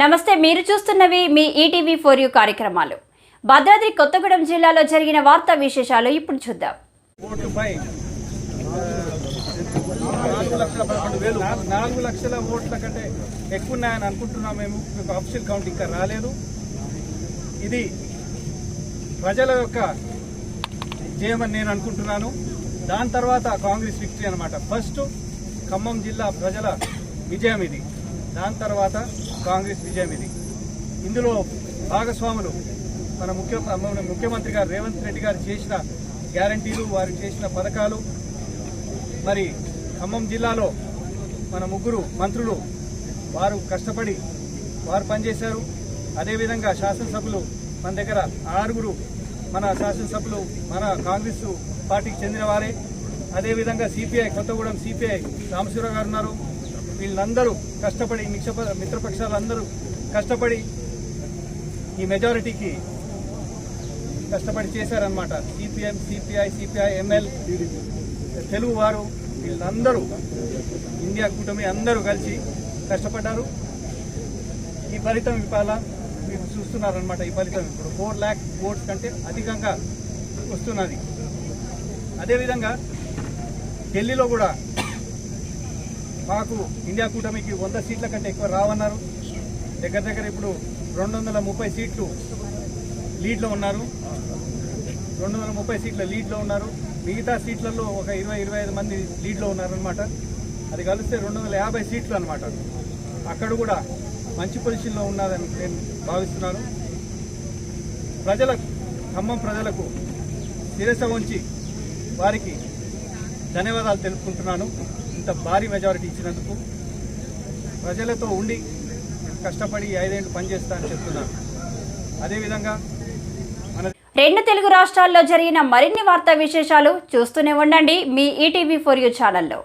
నమస్తే మీరు చూస్తున్నవి మీ ఈటీవీ ఫోర్ యూ కార్యక్రమాలు. భద్రాద్రి కొత్తగూడెం జిల్లాలో జరిగిన వార్తా విశేషాలు ఇప్పుడు చూద్దాం. ఓటుపై నాలుగు లక్షల పదకొండు వేలు నాలుగు లక్షల ఓట్ల కంటే ఎక్కువ ఉన్నాయని అనుకుంటున్నాం మేము. మీకు ఆఫీషియల్ కౌంట్ ఇంకా రాలేదు. ఇది ప్రజల యొక్క జయమని నేను అనుకుంటున్నాను. దాని తర్వాత కాంగ్రెస్ విక్టరీ అనమాట ఫస్ట్ ఖమ్మం జిల్లా ప్రజల విజయం ఇది. దాని తర్వాత కాంగ్రెస్ విజయం ఇది. ఇందులో భాగస్వాములు మన ముఖ్య మన ముఖ్యమంత్రి గారు రేవంత్ రెడ్డి గారు చేసిన గ్యారంటీలు వారు చేసిన పథకాలు మరి ఖమ్మం జిల్లాలో మన ముగ్గురు మంత్రులు వారు కష్టపడి వారు పనిచేశారు. అదేవిధంగా శాసనసభ్యులు మన దగ్గర ఆరుగురు మన శాసనసభ్యులు మన కాంగ్రెస్ పార్టీకి చెందిన వారే. అదేవిధంగా సిపిఐ కొత్తగూడెం సిపిఐ రామశివరావు గారు ఉన్నారు. వీళ్ళందరూ కష్టపడి మిక్ష మిత్రపక్షాలందరూ కష్టపడి ఈ మెజారిటీకి కష్టపడి చేశారనమాట CPM CPI CPI ML Telugu వారు వీళ్ళందరూ ఇండియా కూటమి అందరూ కలిసి కష్టపడ్డారు. ఈ ఫలితం ఇవ్వాల మీరు చూస్తున్నారనమాట ఈ ఫలితం ఇప్పుడు ఫోర్ ల్యాక్ ఓట్స్ కంటే అధికంగా వస్తున్నది. అదేవిధంగా ఢిల్లీలో కూడా మాకు ఇండియా కూటమికి వంద సీట్ల కంటే ఎక్కువ రావన్నారు. దగ్గర దగ్గర ఇప్పుడు రెండు వందల ముప్పై సీట్లు లీడ్లో ఉన్నారు. రెండు వందల ముప్పై సీట్ల లీడ్లో ఉన్నారు. మిగతా సీట్లలో ఒక ఇరవై ఇరవై ఐదు మంది లీడ్లో ఉన్నారనమాట అది కలిస్తే రెండు వందల యాభై సీట్లు అనమాట అక్కడ కూడా మంచి పొజిషన్లో ఉన్నదని నేను భావిస్తున్నాను. ప్రజల ఖమ్మం ప్రజలకు శిరస ఉంచి వారికి ధన్యవాదాలు తెలుపుకుంటున్నాను. ఇంత భారీ మెజారిటీ ఇచ్చినందుకు ప్రజలతో ఉండి కష్టపడి ఐదేళ్ళు పనిచేస్తా అని చెప్తున్నాను అదేవిధంగా రెండు తెలుగు రాష్ట్రాల్లో జరిగిన మరిన్ని వార్తా విశేషాలు చూస్తూనే ఉండండి మీ ఈటీవీ ఫోర్ యూ ఛానల్లో